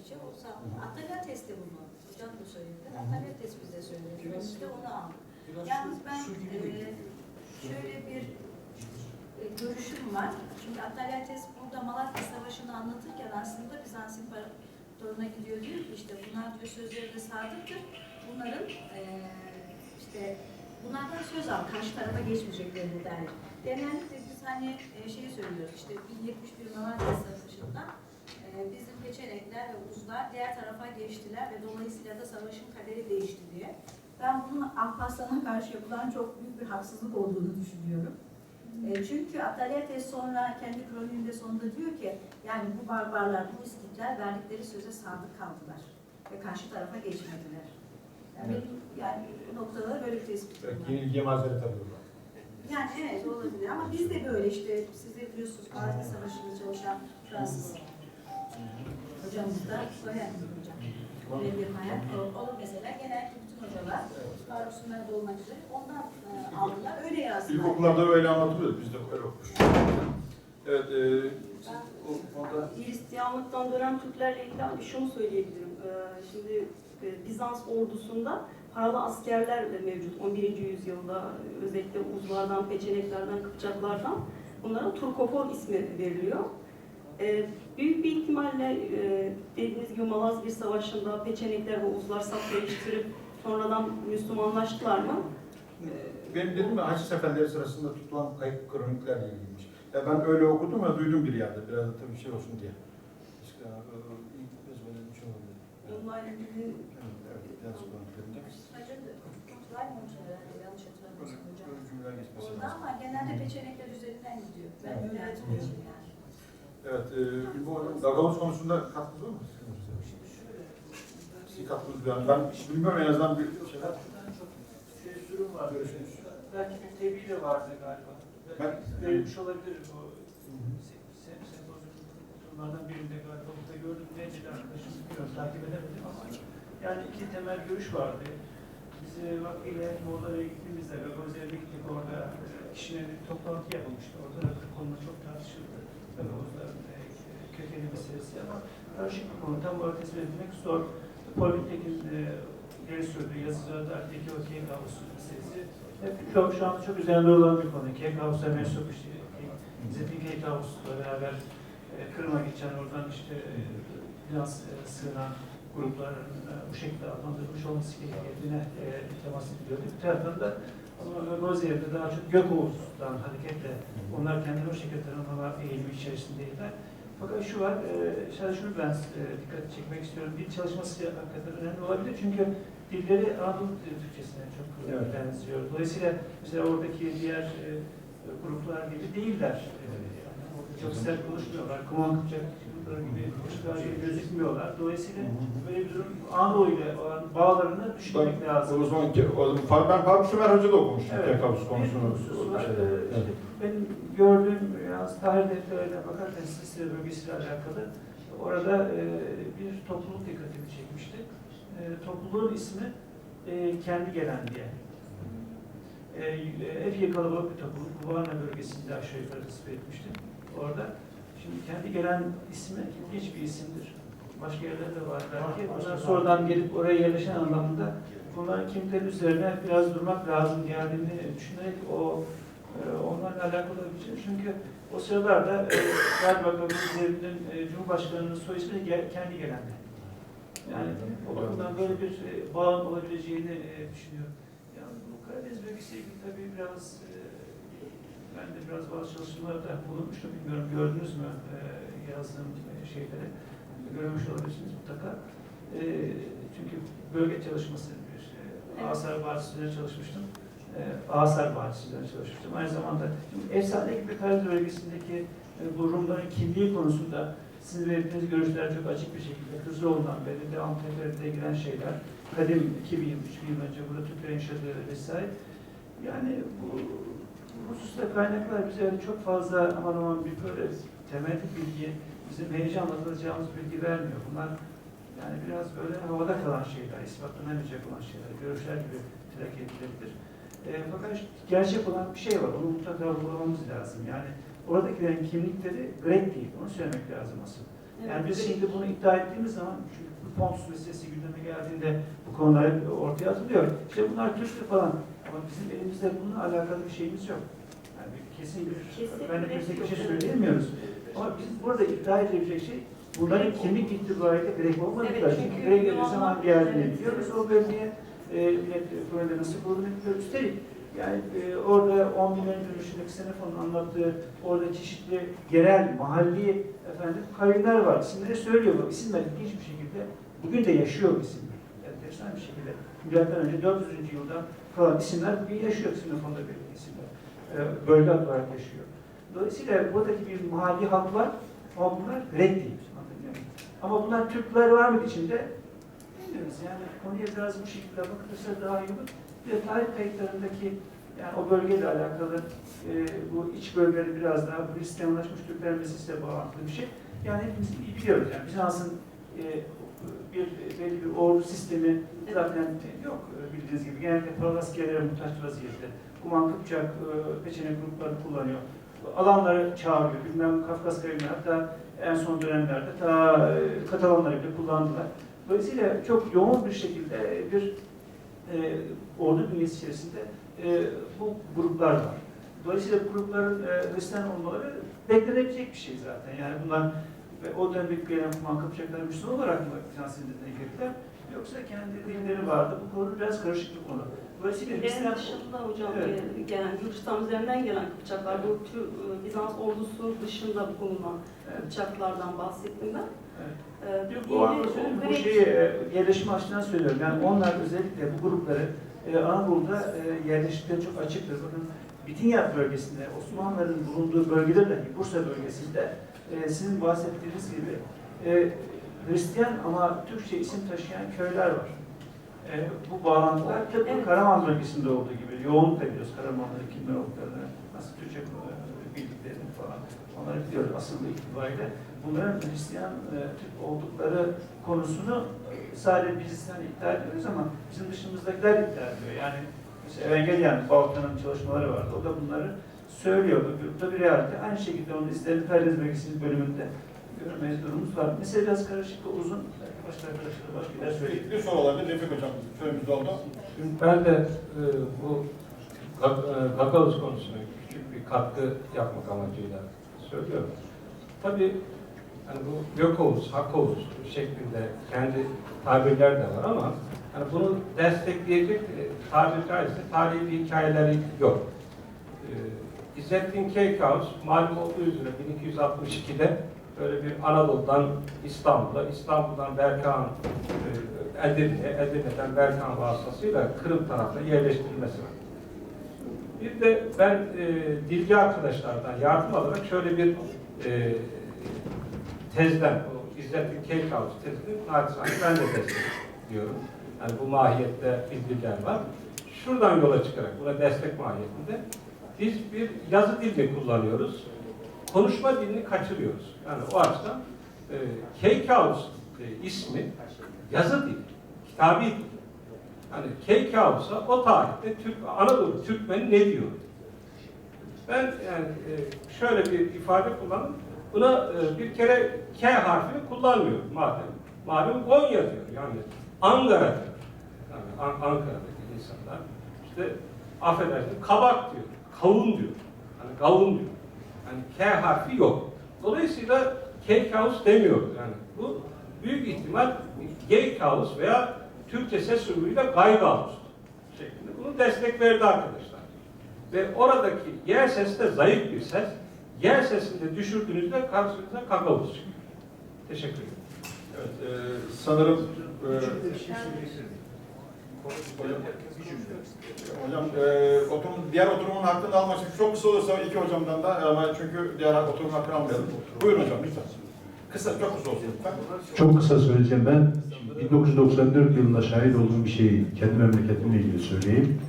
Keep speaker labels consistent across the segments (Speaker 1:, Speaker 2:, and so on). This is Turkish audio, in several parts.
Speaker 1: verdikçe o Antalya testi bunu. Hocam da söyledi. Antalya test bize söyledi. Biz de onu aldık. Yalnız ben e, şöyle bir e, görüşüm var. Çünkü Atalyates burada Malatya Savaşı'nı anlatırken aslında Bizans İmparatorluğu'na gidiyor diyor ki işte bunlar diyor sözlerine sadıktır. Bunların e, işte bunlardan söz al, karşı tarafa geçmeyeceklerini der. Genellikle biz hani e, şeyi söylüyoruz işte 1071 Malatya Savaşı'nda e, bizim peçenekler ve uzlar diğer tarafa geçtiler ve dolayısıyla da savaşın kaderi değişti diye. Ben bunun Alparslan'a karşı yapılan çok büyük bir haksızlık olduğunu düşünüyorum. E, çünkü Atalyates sonra kendi kroniğinde sonunda diyor ki yani bu barbarlar, bu iskitler verdikleri söze sadık kaldılar ve karşı tarafa geçmediler. Yani
Speaker 2: Evet.
Speaker 1: yani bu noktada böyle bir tespit var.
Speaker 2: Yenilgiye mazeret arıyorlar.
Speaker 1: Yani evet olabilir ama biz de böyle işte siz de biliyorsunuz Gazi Savaşı'nda çalışan Fransız hocamız da Soyan hocam. Bir hayat. O, o mesela genellikle bütün hocalar Faruk Sümer'de olmak üzere ondan e, aldılar. Öyle yazdılar.
Speaker 2: İlkokullarda öyle anlatılıyor. Biz de öyle okumuşuz. Evet, e,
Speaker 1: Ben-
Speaker 2: o konuda
Speaker 3: Hristiyanlıktan dönen Türklerle ilgili hani şunu söyleyebilirim. Ee, Şimdi e, Bizans ordusunda paralı askerler de mevcut. 11. yüzyılda e, özellikle uzlardan, peçeneklerden, kıpçaklardan bunlara Turkofor ismi veriliyor. Ee, Büyük bir ihtimalle e, dediğiniz gibi Malazgirt Savaşı'nda peçenekler ve uzlar saf değiştirip sonradan Müslümanlaştılar mı? Ee,
Speaker 2: benim dedim mi Haçlı seferleri sırasında tutulan kayıp kroniklerle ilgiliymiş. Ya ben öyle okudum ve duydum bir yerde. Biraz da tabii şey olsun diye. İşte, e, ilk kez böyle bir şey oldu.
Speaker 3: Bununla ilgili
Speaker 2: Evet, evet, biraz
Speaker 1: herhalde yanlış hatırlamıyorsam hocam. Orada ama genelde peçenekler üzerinden gidiyor. Ben
Speaker 2: Evet.
Speaker 1: öyle hatırlıyorum yani.
Speaker 2: Evet, e, bu arada Gagavuz konusunda katkınız var mı? Sizin katkınız var. Ben hiç bilmiyorum en azından bir şeyler.
Speaker 4: Şey durum var.
Speaker 2: Görüşürüz.
Speaker 4: Belki bir tebliğ de vardı galiba.
Speaker 2: Ben-
Speaker 4: Belki verilmiş olabilir bu se- se- sempozyumlardan birinde galiba burada gördüm. Neydi arkadaşım bilmiyorum takip edemedim ama yani iki temel görüş vardı. Biz e, vaktiyle Moğollara gittiğimizde ve Gozer'e gittik orada e, kişinin bir toplantı yapılmıştı. Orada da bu konu çok tartışıldı. Tabii Oğuzların e, kökeni meselesi ama bir konu. Tam olarak tespit etmek zor. Politek'in e, ileri sürdüğü yazılarda Eki Okey Kavusu meselesi hep çok, şu anda çok üzerinde olan bir konu. Kekavus'a mensup işte İzzettin Kekavus'la beraber e, Kırım'a geçen oradan işte e, biraz e, sığınan grupların e, bu şekilde adlandırılmış olması gerektiğine e, temas ediliyordu. Bir taraftan da Rozier'de daha çok Gökoğuz'dan hareketle onlar kendini o şekilde tanımlama eğilimi içerisindeydiler. Fakat şu var, e, şunu ben e, dikkat çekmek istiyorum. Dil çalışması hakikaten önemli olabilir çünkü dilleri Anadolu Türkçesine çok
Speaker 2: Evet.
Speaker 4: benziyor. Dolayısıyla mesela oradaki diğer e, gruplar gibi değiller. E, çok sert konuşmuyorlar. Kuman Kıpçak gibi gibi gözükmüyorlar. Dolayısıyla böyle bir durum Anadolu ile olan bağlarını düşünmek
Speaker 2: Ben,
Speaker 4: lazım.
Speaker 2: o zaman, o zaman ben Faruk Sümer Hoca da okumuştum
Speaker 4: Evet. Bir
Speaker 2: konusunu.
Speaker 4: var. Ee,
Speaker 2: Evet.
Speaker 4: benim gördüğüm biraz tarih defterlerine bakarken Sisli bölgesiyle alakalı orada e, bir topluluk dikkatimi çekmişti. E, topluluğun ismi e, kendi gelen diye. E, epey kalabalık bir topluluk. Varna bölgesinde aşağı yukarı tespit etmiştim. Orada. Şimdi kendi gelen ismi ilginç bir isimdir. Başka yerlerde var belki. Bunlar sonradan gelip oraya yerleşen anlamında bunların kimliklerin üzerine biraz durmak lazım geldiğini düşünerek o e, onlarla alakalı bir şey. Çünkü o sıralarda e, galiba Gabriel'in e, Cumhurbaşkanı'nın soy ismi de kendi gelendi. Yani o bakımdan böyle bir e, bağın olabileceğini düşünüyorum. Yani bu Karadeniz bölgesiyle ilgili tabii biraz ben de biraz bazı çalışmalarda bulunmuştum. Bilmiyorum gördünüz mü e, yazdığım e, şeyleri. Görmüş olabilirsiniz mutlaka. E, çünkü bölge çalışması bir e, Asar Vadisi'nde çalışmıştım. E, Asar Vadisi'nde çalışmıştım. Aynı zamanda şimdi efsane gibi Karadeniz bölgesindeki e, bu Rumların kimliği konusunda sizin verdiğiniz görüşler çok açık bir şekilde Hızlıoğlu'ndan beri de Antalya'da giren şeyler. Kadim 2000 yıl, 3000 yıl önce burada Türkler yaşadığı vesaire. Yani bu hususta kaynaklar bize öyle çok fazla aman aman bir böyle temel bilgi, bizim heyecanla anlatacağımız bilgi vermiyor. Bunlar yani biraz böyle havada kalan şeyler, ispatlanamayacak olan şeyler, görüşler gibi telak edilebilir. E, fakat gerçek olan bir şey var, onu mutlaka vurgulamamız lazım. Yani oradakilerin kimlikleri Grek değil, onu söylemek lazım asıl. Yani biz
Speaker 3: Evet.
Speaker 4: şimdi bunu iddia ettiğimiz zaman çünkü bu Pons meselesi gündeme geldiğinde bu konular ortaya atılıyor. İşte bunlar Türk'tür falan. Ama bizim elimizde bununla alakalı bir şeyimiz yok. Yani bir kesin bir
Speaker 3: Kesin
Speaker 4: ben
Speaker 3: bir
Speaker 4: bir şey söyleyemiyoruz. Ama biz burada iddia edilecek şey bunların kimlik itibariyle gerek olmadıkları.
Speaker 3: Evet,
Speaker 4: buraya geldiği
Speaker 3: Yunanlar-
Speaker 4: zaman geldiğini
Speaker 3: Evet.
Speaker 4: biliyoruz. O bölgeye e, böyle nasıl kurulduğunu biliyoruz. Üstelik yani e, orada 10 milyon dönüşündeki Xenofon'un anlattığı orada çeşitli yerel, mahalli efendim kavimler var. İsimleri söylüyor. Bu isimler ilginç bir şekilde bugün de yaşıyor isimler. Enteresan bir şekilde. Milattan önce 400. yılda kalan isimler bugün yaşıyor Xenofon'da belirli isimler. E, bölge olarak yaşıyor. Dolayısıyla buradaki bir mahalli halk var ama bunlar Grek değil. Ama bunlar Türkler var mı içinde? Bilmiyoruz yani konuya biraz bu şekilde bakılırsa daha iyi olur. Bir de tarih kayıtlarındaki yani o bölgeyle alakalı e, bu iç bölgeleri biraz daha Hristiyanlaşmış Türkler meselesiyle bağlantılı bir şey. Yani hepimiz iyi biliyoruz yani Bizans'ın e, bir belli bir ordu sistemi zaten yok e, bildiğiniz gibi. Genellikle Palaskiyelere muhtaç vaziyette. Kuman, Kıpçak, e, Peçenek grupları kullanıyor. Alanları çağırıyor. Bilmem Kafkas kavimleri hatta en son dönemlerde ta e, Katalanları bile kullandılar. Dolayısıyla çok yoğun bir şekilde bir e, ordu bünyesi içerisinde e, bu gruplar var. Dolayısıyla grupların e, olmaları beklenebilecek bir şey zaten. Yani bunlar ve o dönemde gelen Kuman Kıpçaklar Müslüman olarak mı Bizans dinine girdiler? Yoksa kendi dinleri vardı. Bu konu biraz karışık bir konu. Dolayısıyla
Speaker 3: Yerin
Speaker 4: Hristiyan
Speaker 3: dışında hocam
Speaker 4: Evet.
Speaker 3: e, gelen Gürcistan üzerinden gelen Kıpçaklar, bu tür e, Bizans ordusu dışında bulunan
Speaker 4: Evet.
Speaker 3: Kıpçaklardan bahsettim ben.
Speaker 4: Evet.
Speaker 3: E,
Speaker 4: Yok, bu söyleyeyim, bu şeyi e, yerleşim açısından söylüyorum. Yani onlar özellikle bu grupları e, Anadolu'da e, yerleştikleri çok açıktır. Bakın Bitinya bölgesinde, Osmanlıların bulunduğu bölgede dahi, Bursa bölgesinde e, sizin bahsettiğiniz gibi e, Hristiyan ama Türkçe isim taşıyan köyler var. E, bu bağlantılar tıpkı
Speaker 3: Evet.
Speaker 4: Karaman bölgesinde olduğu gibi, yoğunlukla biliyoruz Karaman'da kimler olduklarını, nasıl Türkçe e, bildiklerini falan. Onları biliyoruz asıl itibariyle. Bunların Hristiyan e, Türk oldukları konusunu e, sadece biz hani iddia ediyoruz ama bizim dışımızdakiler iddia ediyor. Yani mesela Evangeliyan Balkan'ın çalışmaları vardı. O da bunları söylüyor. Bu grupta bir realite. Aynı şekilde onun izlerini Karadeniz bölgesinin bölümünde görmeye durumumuz var. Mesela biraz karışık ve uzun. Belki Başka arkadaşlar da başka şeyler söyleyeyim.
Speaker 2: Bir soru olabilir. Refik Hocam süremiz oldu.
Speaker 5: Şimdi ben de e, bu e, Gagavuz konusuna küçük bir katkı yapmak amacıyla söylüyorum. Tabii hani bu Gökovuz, Hakovuz şeklinde kendi tabirler de var ama hani bunu destekleyecek e, tabiri caizse tarihi bir hikayeleri yok. İzzettin Keykaus malum olduğu üzere 1262'de böyle bir Anadolu'dan İstanbul'a, İstanbul'dan Berkan, e, Edirne, Edirne'den Berkan vasıtasıyla Kırım tarafına yerleştirilmesi var. Bir de ben e, dilci arkadaşlardan yardım alarak şöyle bir e, tezden, o İzzettin Keykaus tezini naçizane ben de destekliyorum. Yani bu mahiyette bildiriler var. Şuradan yola çıkarak, buna destek mahiyetinde biz bir yazı dilini kullanıyoruz. Konuşma dilini kaçırıyoruz. Yani o açıdan e, Keykaus e, ismi yazı dili, kitabi dil. Hani Keykaus'a o tarihte Türk, Anadolu Türkmeni ne diyor? Ben yani e, şöyle bir ifade kullandım. Buna e, bir kere K harfini kullanmıyorum madem. Malum Konya diyor yani Ankara diyor. Yani An- Ankara'daki insanlar işte affedersin kabak diyor, kavun diyor. Hani kavun diyor. Yani K harfi yok. Dolayısıyla K kaus demiyoruz yani. Bu büyük ihtimal G kaus veya Türkçe ses grubuyla gay kaus şeklinde. Bunu destek verdi arkadaşlar. Ve oradaki Y sesi de zayıf bir ses. Y sesini de düşürdüğünüzde karşınıza kakavuz çıkıyor. Teşekkür ederim.
Speaker 2: Evet, e, sanırım e,
Speaker 4: Küçük bir şey söyleyebilirim.
Speaker 2: Hocam e, oturum, diğer oturumun hakkını almak için çok kısa olursa iki hocamdan da ama çünkü diğer oturumun hakkını almayalım. Buyurun hocam lütfen. Kısa, çok kısa olsun.
Speaker 6: Çok kısa söyleyeceğim ben. 1994 yılında şahit olduğum bir şeyi kendi memleketimle ilgili söyleyeyim.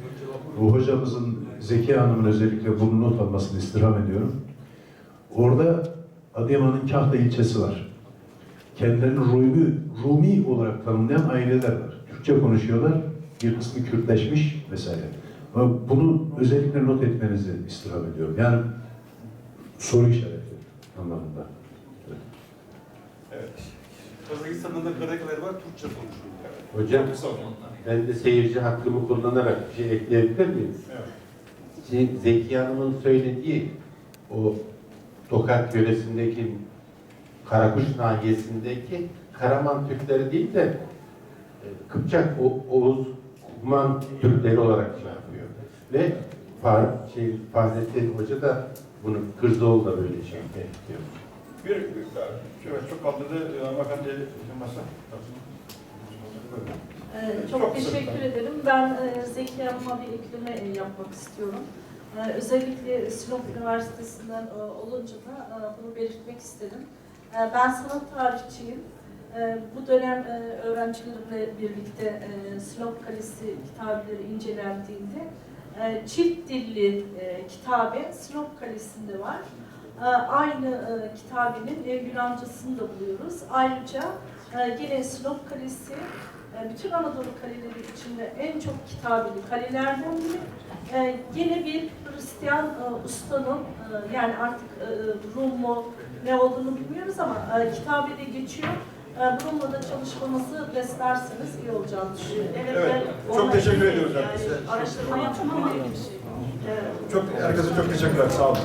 Speaker 6: Bu hocamızın Zeki Hanım'ın özellikle bunu not almasını istirham ediyorum. Orada Adıyaman'ın Kahta ilçesi var. Kendilerini Rumi, Rumi olarak tanımlayan aileler var. Türkçe konuşuyorlar, bir kısmı Kürtleşmiş vesaire. Ama bunu özellikle not etmenizi istirham ediyorum. Yani soru işareti anlamında.
Speaker 2: Evet, Evet. Kazakistan'da da Karakiler var, Türkçe konuşuyor. Evet.
Speaker 7: Hocam. ben de seyirci hakkımı kullanarak bir şey ekleyebilir miyim?
Speaker 2: Evet.
Speaker 7: Şimdi Zeki Hanım'ın söylediği o Tokat yöresindeki Karakuş nahiyesindeki Karaman Türkleri değil de e, Kıpçak, O- Oğuz, Kuman Türkleri olarak şey yapıyor. Ve Fah şey, Fahrettin Hoca da bunu Kırzoğlu da böyle şey yapıyor.
Speaker 2: Bir, bir evet, çok kaldırdı e, hanımefendi masa.
Speaker 8: Ee, Çok,
Speaker 2: Çok
Speaker 8: teşekkür
Speaker 2: sırf.
Speaker 8: ederim. Ben e, Zeki Hanım'a bir ekleme e, yapmak istiyorum. Ee, Özellikle Sinop Üniversitesi'nden e, olunca da e, bunu belirtmek istedim. E, Ben sanat tarihçiyim. E, Bu dönem e, öğrencilerimle birlikte e, Sinop Kalesi kitabeleri incelendiğinde e, çift dilli e, kitabe Sinop Kalesi'nde var. E, Aynı e, kitabenin Yunancasını da buluyoruz. Ayrıca e, yine Sinop Kalesi bütün Anadolu kaleleri içinde en çok kitabeli kalelerden biri. E, yine bir Hristiyan ustanın yani artık e, Rum mu ne olduğunu bilmiyoruz ama kitabede geçiyor. E, bununla da çalışmamızı beslerseniz iyi olacağını düşünüyorum.
Speaker 3: Evet,
Speaker 2: Evet, çok teşekkür ediyoruz
Speaker 3: Yani
Speaker 2: herkese.
Speaker 3: Araştırma yapmam öyle bir şey. Evet.
Speaker 2: Çok, herkese çok teşekkürler. Sağ olun.